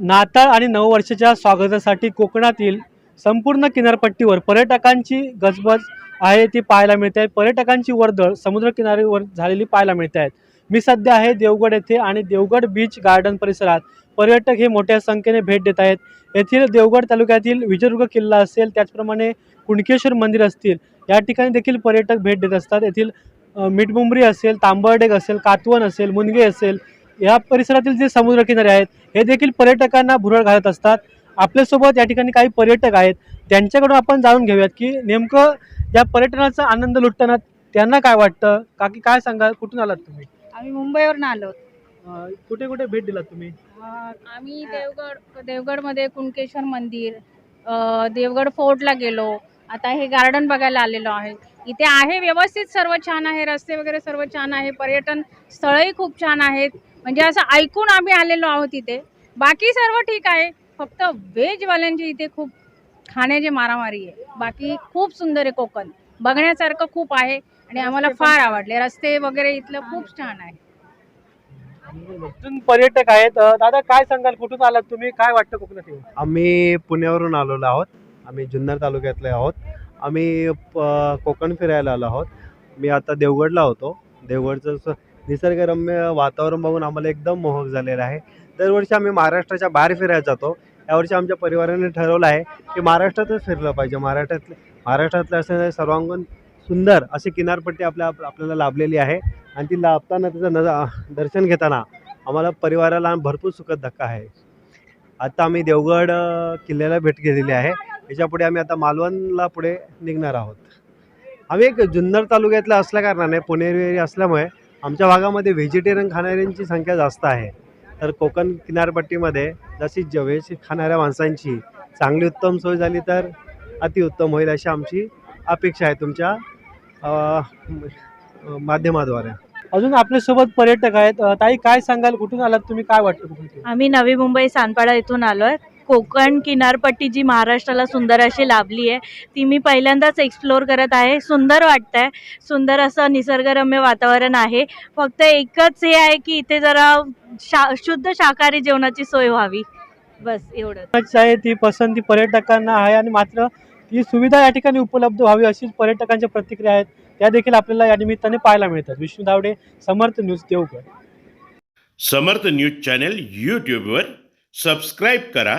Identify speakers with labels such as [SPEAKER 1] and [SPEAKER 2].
[SPEAKER 1] नाताळ आणि नववर्षाच्या स्वागतासाठी कोकणातील संपूर्ण किनारपट्टीवर पर्यटकांची गजबज आहे ती पाहायला मिळते. आहे पर्यटकांची वर्दळ समुद्रकिनारीवर झालेली पाहायला मिळते. आहेत मी सध्या आहे देवगड येथे आणि देवगड बीच गार्डन परिसरात. पर्यटक हे मोठ्या संख्येने भेट देत आहेत. येथील देवगड तालुक्यातील विजयदुर्ग किल्ला असेल त्याचप्रमाणे कुणकेश्वर मंदिर असतील या ठिकाणी देखील पर्यटक भेट देत असतात. येथील मिठमुंबरी असेल तांबर्डेग असेल कातवन असेल मुनगे असेल या परिसरातील जे समुद्रकिनारे आहेत हे देखील पर्यटकांना भुरळ घालत असतात. आपल्यासोबत या ठिकाणी काही पर्यटक आहेत त्यांच्याकडून आपण जाणून घेऊयात की नेमकं या पर्यटनाचा आनंद लुटताना त्यांना काय वाटतं? काकी काय सांगाल? कुठून आलात तुम्ही?
[SPEAKER 2] आम्ही मुंबईवरून आलो.
[SPEAKER 1] अ, कुठे कुठे भेट दिलात तुम्ही?
[SPEAKER 2] आम्ही देवगड देवगडमध्ये कुणकेश्वर मंदिर अ, देवगड फोर्टला गेलो. आता हे गार्डन बघायला आलेलो आहे. इथे आहे व्यवस्थित सर्व छान आहे रस्ते वगैरे सर्व छान आहे पर्यटन स्थळही खूप छान आहेत. म्हणजे असं ऐकून आम्ही आलेलो आहोत इथे. बाकी सर्व ठीक आहे. फक्त व्हेजवाल्यांची इथे खूप खाण्याची मारामारी आहे. बाकी खूप सुंदर आहे कोकण. बघण्यासारखं खूप आहे आणि आम्हाला फार आवडले. रस्ते वगैरे इथलं खूप छान आहे.
[SPEAKER 1] अजून पर्यटक आहेत. दादा काय सांगाल? कुठून आलात तुम्ही? काय वाटतं कोकणात? येऊन?
[SPEAKER 3] आम्ही पुण्यावरून आलेलो आहोत. आम्ही जुन्नर तालुक्यातले आहोत. आम्ही प- कोकण फिरायला आलो आहोत. मी आता देवगडला होतो. देवगडचं स- निसर्गरम्य वातावरण बघून आम्हाला एकदम मोहक झालेलं आहे. दरवर्षी आम्ही महाराष्ट्राच्या बाहेर फिरायला जातो. यावर्षी आमच्या परिवाराने ठरवलं आहे की महाराष्ट्रातच फिरलं पाहिजे. महाराष्ट्रातले महाराष्ट्रातलं असं सर्वांगण सुंदर अशी किनारपट्टी आपल्या आपल्याला लाभलेली आहे. आणि ती लाभताना त्याचं नज दर्शन घेताना आम्हाला परिवाराला भरपूर सुखद धक्का आहे. आता आम्ही देवगड किल्ल्याला भेट घेतलेली आहे. याच्यापुढे आम्ही आता मालवणला पुढे निघणार आहोत. आम्ही एक जुन्नर तालुक्यातलं असल्या कारणाने पुणेरी असल्यामुळे आमच्या भागामध्ये व्हेजिटेरियन खाणाऱ्यांची संख्या जास्त आहे. तर कोकण किनारपट्टीमध्ये जशी जवेशी खाणाऱ्या माणसांची चांगली उत्तम सोय झाली तर अतिउत्तम होईल अशी आमची अपेक्षा आहे तुमच्या माध्यमाद्वारे.
[SPEAKER 1] अजून आपल्यासोबत पर्यटक आहेत. ताई काय सांगाल? कुठून आलात तुम्ही? काय वाटतं
[SPEAKER 4] आम्ही नवी मुंबई सानपाडा इथून आलो आहे कोकण किनारपट्टी जी महाराष्ट्राला सुंदर अशी लाभली आहे ती मी पहिल्यांदाच एक्सप्लोअर करत आहे. सुंदर वाटतंय. सुंदर असं निसर्गरम्य वातावरण आहे. फक्त एकच हे आहे की इथे जरा शा शुद्ध शाकाहारी जेवणाची सोय व्हावी. बस एवढंच.
[SPEAKER 1] आहे ती पसंती पर्यटकांना आहे आणि मात्र ही सुविधा या ठिकाणी उपलब्ध व्हावी अशीच पर्यटकांच्या प्रतिक्रिया आहेत. त्या देखील आपल्याला या निमित्ताने पाहायला मिळतात. Vishnu Dawade Samarth news Devgad.
[SPEAKER 5] Samarth news channel यूट्यूबवर सबस्क्राईब करा.